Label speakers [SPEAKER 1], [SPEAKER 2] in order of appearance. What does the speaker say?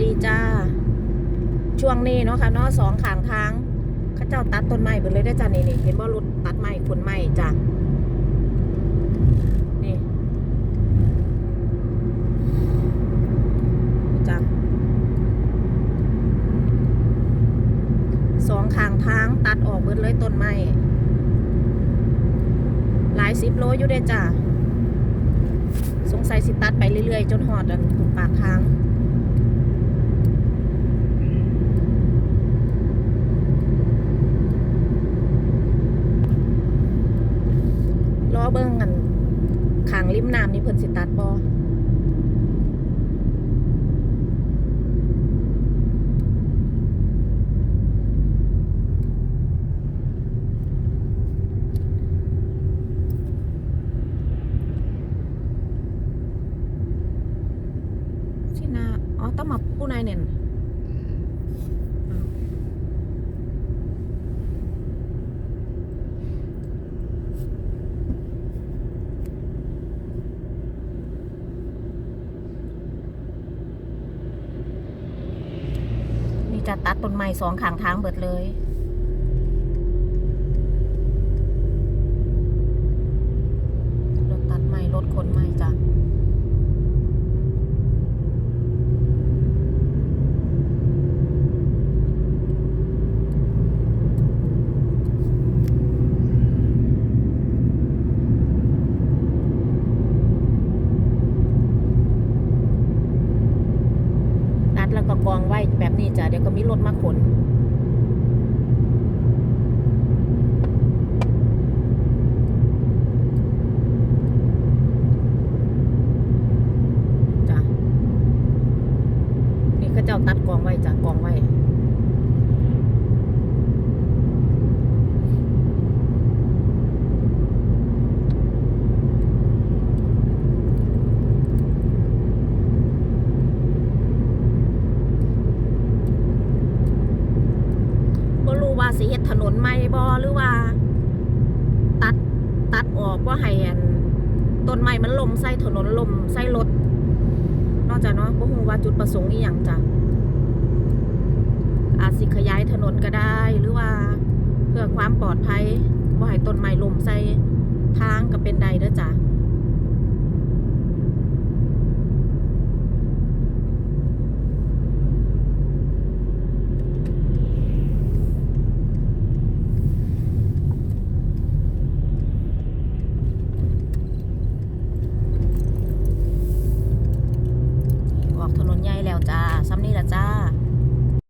[SPEAKER 1] ดีจ้า ช่วงนี้เนาะค่ะเนาะสองขางทางข้าเจ้าตัดต้นไม้เบิดเลยได้จ้านี่นี่เห็นบ่รถตัดไม้ขนไม้จ้านี่จ้าสองขางทางตัดออกเบิดเลยต้นไม้หลายสิบโลอยู่ได้จ้าสงสัยสิตัดไปเรื่อยๆ จนหอดอันปากทาง เบิ้งกันขางริมน้ำนี่เพิ่นสิตัดบ่ที่นาอ๋อต้องมาปูนายเนี่ยอ้าวนี่จะ ตัดต้นไม้สองข้างทางเบิดเลย รถตัดไม้รถขนไม้จ้ะ ตัดแล้ว กองไว้แบบนี้จ้ะเดี๋ยวก็มีรถมาขนจ้ะนี่ก็เจ้าตัดกองไว้จ้ะกองไว้ บ่รู้ ว่าสิเฮ็ดถนนใหม่บ่หรือว่า ตัดตัดออกว่าให้อันต้นไม้มันล่มใส่ถนนล่มใส่รถนอกจากเนาะบ่ฮู้ว่าจุดประสงค์อีหยังจ้ะอาจสิขยายถนนก็ได้หรือว่า เพื่อความปลอดภัยบ่ให้ต้นไม้ล่มใส่ทางก็เป็นได้เด้ ซ้ำนี่ละจ้า